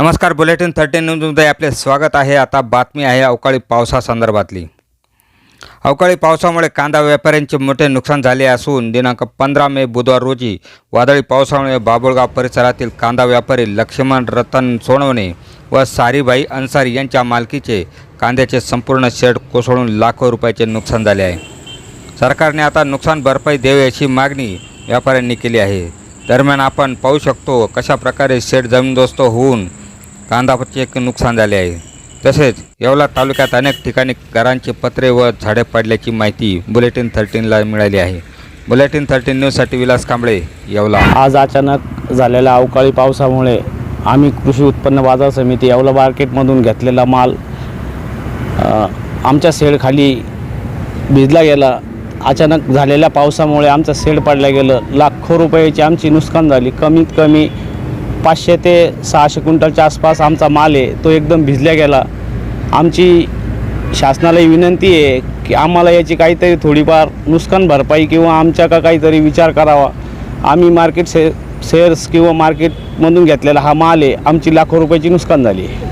नमस्कार bulletin thirteen न्यूजमध्ये आपले स्वागत आहे. आता बातमी आहे अवकाळी पावसासंदर्भातली. अवकाळी पावसामुळे कांदा व्यापाऱ्यांचे मोठे नुकसान झाले असून दिनांक पंधरा मे बुधवार रोजी वादळी पावसामुळे बाबुळगाव परिसरातील कांदा व्यापारी लक्ष्मण रतन सोनवणे व सारीबाई अन्सारी यांच्या मालकीचे कांद्याचे संपूर्ण शेड कोसळून लाखो रुपयाचे नुकसान झाले आहे. सरकारने आता नुकसान भरपाई द्यावी अशी मागणी व्यापाऱ्यांनी केली आहे. दरम्यान आपण पाहू शकतो कशा प्रकारे शेड जमीनदोस्त होऊन कांदाचे नुकसान झाले आहे. तसेच येवला तालुक्यात अनेक ठिकाणी घरांचे पत्रे व झाडे पडल्याची माहिती बुलेटिन थर्टीनला मिळाली आहे. बुलेटिन थर्टीन न्यूजसाठी विलास कांबळे येवला. आज अचानक झालेल्या अवकाळी पावसामुळे आम्ही कृषी उत्पन्न बाजार समिती येवला मार्केटमधून घेतलेला माल आमच्या सेडखाली भिजला गेला. अचानक झालेल्या पावसामुळे आमचं सेड पडलं गेलं. लाखो रुपयाची आमची नुकसान झाली. कमीत कमी पाचशे ते सहाशे क्विंटलच्या आसपास आमचा माल आहे तो एकदम भिजल्या गेला. आमची शासनाला विनंती आहे की आम्हाला याची काहीतरी थोडीफार नुकसान भरपाई किंवा आमच्या का काहीतरी विचार करावा. आम्ही मार्केट से शेअर्स किंवा मार्केटमधून घेतलेला हा माल आहे आमची लाखो रुपयाची नुकसान झाली आहे.